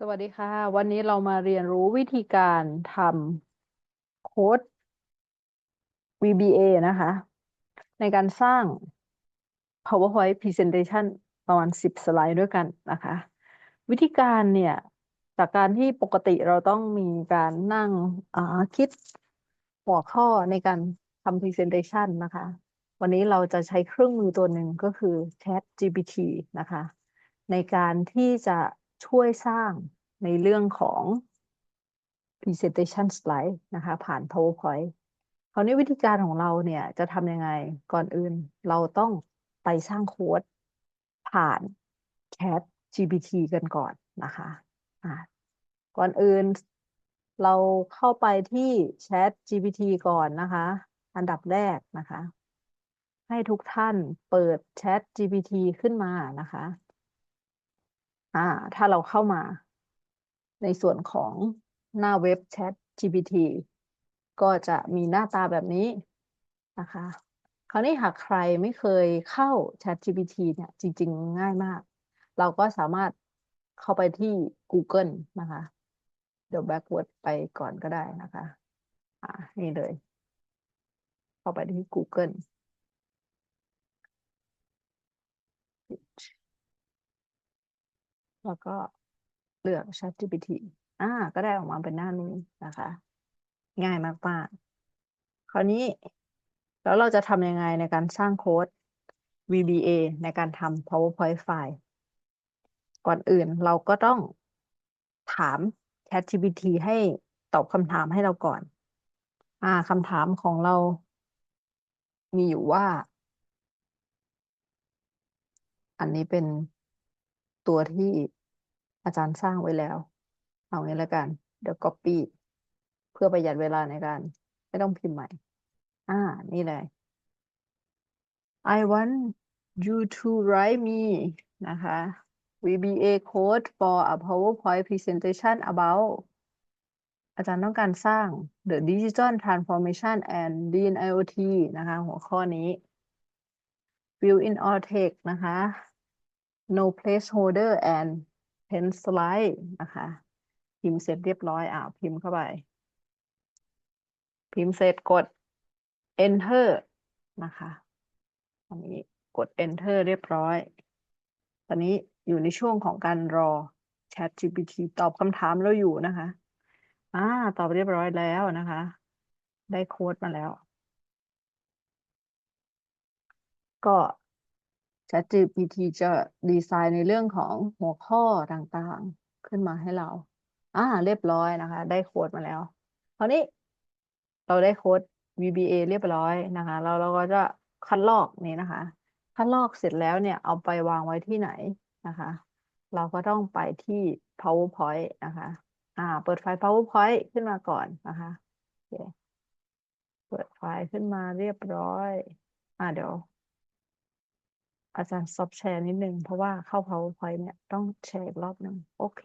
สวัสดีค่ะ วันนี้เรามาเรียนรู้วิธีการทำโค้ด VBA นะคะ ในการสร้าง PowerPoint Presentation ประมาณ 10 สไลด์ด้วยกันนะคะ วิธีการเนี่ย จากการที่ปกติเราต้องมีการนั่งคิดหัวข้อในการทำ Presentation นะคะ วันนี้เราจะใช้เครื่องมือตัวหนึ่งก็คือ Chat GPT นะคะ ในการที่จะ ช่วยสร้างในเรื่องของ presentation slide นะคะ ผ่าน PowerPoint คราวนี้วิธีการของเราเนี่ยจะทำยังไงก่อนอื่น เราต้องไปสร้างโค้ดผ่าน Chat GPT กันก่อนนะคะอ่าก่อนอื่นเราเข้าไปที่ Chat GPT ก่อนนะคะ อันดับแรกนะคะ ให้ทุกท่านเปิด Chat GPT ขึ้นมานะคะ อ่า ถ้าเราเข้ามา ในส่วนของหน้าเว็บ Chat GPT ก็จะมีหน้าตาแบบนี้นะคะ คราวนี้หากใครไม่เคยเข้า Chat GPT เนี่ย จริง ๆ ง่ายมาก เราก็สามารถเข้าไปที่ Google นะคะ เดี๋ยว backward ไปก่อนก็ได้นะคะ อ่า นี่เลย เข้าไปที่ Google แล้วก็เลือก ChatGPT อ่า ก็ได้ออกมาเป็นหน้านี้นะคะ ง่ายมากๆ คราวนี้ แล้วเราจะทำยังไงในการสร้างโค้ด VBA ในการทำ PowerPoint ไฟล์ ก่อนอื่นเราก็ต้องถาม ChatGPT ให้ตอบคำถามให้เราก่อน อ่าคำถามของเรา มีอยู่ว่า อันนี้เป็น ตัวที่อาจารย์สร้างไว้แล้ว เอางี้แล้วกัน เดี๋ยว copy เพื่อประหยัดเวลาในการ ไม่ต้องพิมพ์ใหม่ อ่า นี่เลย I want you to write me นะคะ VBA code for a PowerPoint presentation about อาจารย์ต้องการสร้าง the digital transformation and Lean IoT นะคะ หัวข้อนี้ fill in all text นะคะ no placeholder and pen slide นะคะ พิมพ์เสร็จเรียบร้อยอ่าพิมพ์เข้าไป พิมพ์เสร็จกด enter นะคะอันนี้กด enter เรียบร้อย ตอนนี้อยู่ในช่วงของการรอ Chat GPT ตอบคำถามเราอยู่นะคะ อ่า ตอบเรียบร้อยแล้วนะคะ ได้โค้ดมาแล้ว ก็ ChatGPT จะดีไซน์ในเรื่องของหัวข้อต่างๆขึ้นมาให้เรา อ่า เรียบร้อยนะคะ ได้โค้ดมาแล้วคราวนี้เราได้โค้ด VBA เรียบร้อยนะคะเราเราก็จะคัดลอกนี้นะคะ คัดลอกเสร็จแล้วเนี่ยเอาไปวางไว้ที่ไหนนะคะ เราก็ต้องไปที่ PowerPoint นะคะ อ่า เปิดไฟล์ PowerPoint ขึ้นมาก่อนนะคะเปิดไฟล์ขึ้นมาเรียบร้อย อ่าเดี๋ยว อาจารย์ซอฟแชร์นิดนึง เพราะว่าเข้า PowerPoint เนี่ยต้องแชร์อีกรอบหนึ่งโอเค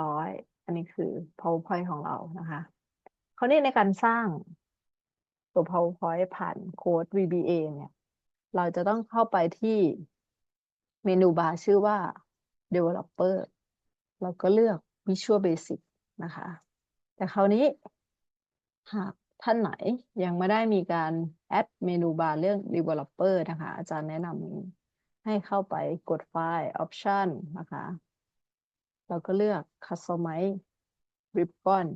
ร้อย อันนี้คือ PowerPoint ของเรานะคะคราวนี้ในการสร้างตัว PowerPoint ผ่านโค้ด VBA เนี่ย เราจะต้องเข้าไปที่เมนูบาร์ชื่อว่า Developer แล้วก็เลือก Visual Basic นะคะ แต่คราวนี้หาก ท่านไหนยังไม่ได้มีการแอดเมนูบาร์เรื่อง Developer นะคะ อาจารย์แนะนำให้เข้าไปกดไฟล์ Option นะคะ แล้วก็เลือก Customize Ribbon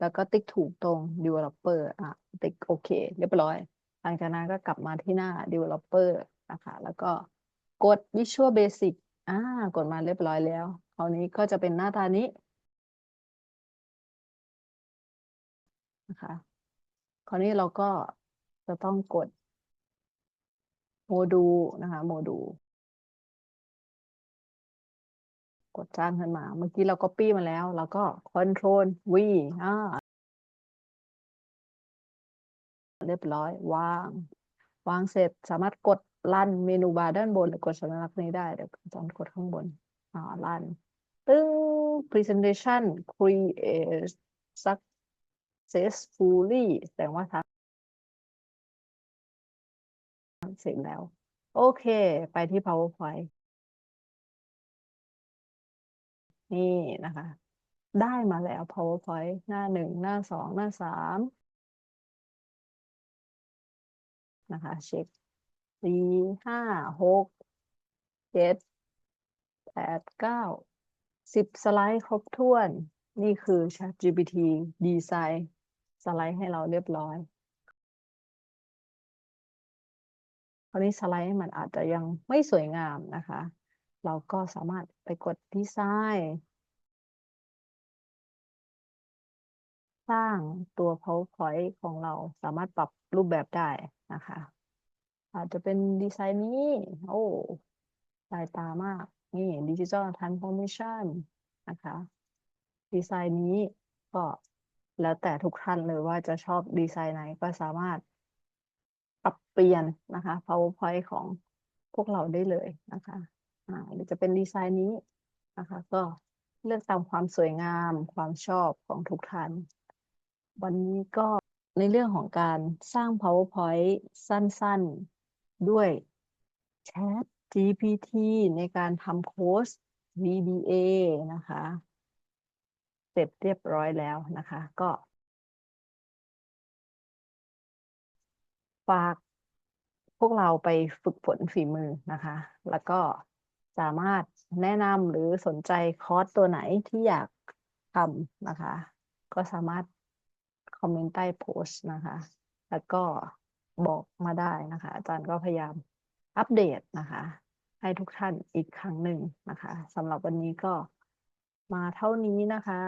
แล้วก็ติ๊กถูกตรง Developer อะ ติ๊กโอเค เรียบร้อย หลังจากนั้นก็กลับมาที่หน้า Developer นะคะ แล้วก็กด Visual Basic อ่ากดมาเรียบร้อยแล้วคราวนี้ก็จะเป็นหน้าตานี้นะคะ คราวนี้เราก็จะต้องกดโมดูลนะคะโมดูลกดสร้างขึ้นมา เมื่อกี้เรา copy มาแล้ว แล้วก็ Control V อ่าเรียบร้อยวาง วางเสร็จสามารถกดลั่นเมนูบาร์ด้านบน หรือกดสัญลักษณ์นี้ได้ เดี๋ยวอาจารย์กดข้างบนอ่าลั่นตึ้ง presentation create successfully แสดงว่าทำเสร็จแล้ว โอเค ไปที่ PowerPoint นี่นะคะ ได้มาแล้ว PowerPoint หน้าหนึ่งหน้าสองหน้าสามนะคะ เช็คสี่ห้าหกเจ็ดแปดเก้าสิบสไลด์ครบถ้วน นี่คือ ChatGPT ดีไซน์ สไลด์ให้เราเรียบร้อยคราวนี้สไลด์มันอาจจะยังไม่สวยงามนะคะ เราก็สามารถไปกดดีไซน์สร้างตัว PowerPoint ของเราสามารถปรับรูปแบบได้นะคะ อาจจะเป็นดีไซน์นี้ โอ้ลายตามาก นี่ดิจิ t a ลทรานส์ฟอร์เมชันนะคะ ดีไซน์นี้ก็ แล้วแต่ทุกท่านเลยว่าจะชอบดีไซน์ไหนก็สามารถปรับเปลี่ยนนะคะ PowerPoint ของพวกเราได้เลยนะคะอ่าหรือจะเป็นดีไซน์นี้นะคะ ก็เลือกตามความสวยงามความชอบของทุกท่าน วันนี้ก็ในเรื่องของการสร้าง PowerPoint สั้นๆ ด้วย Chat GPT ในการทำโค้ช VBA นะคะ เสร็จเรียบร้อยแล้วนะคะ ก็ ฝากพวกเราไปฝึกฝนฝีมือนะคะ แล้วก็สามารถแนะนำหรือสนใจคอร์สตัวไหนที่อยากทำนะคะ ก็สามารถคอมเมนต์ใต้โพสต์นะคะ แล้วก็บอกมาได้นะคะ อาจารย์ก็พยายามอัปเดตนะคะ ให้ทุกท่านอีกครั้งหนึ่งนะคะสำหรับวันนี้ก็ มาเท่านี้นะคะ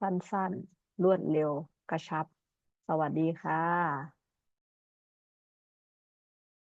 สั้นๆ รวดเร็ว กระชับ สวัสดีค่ะ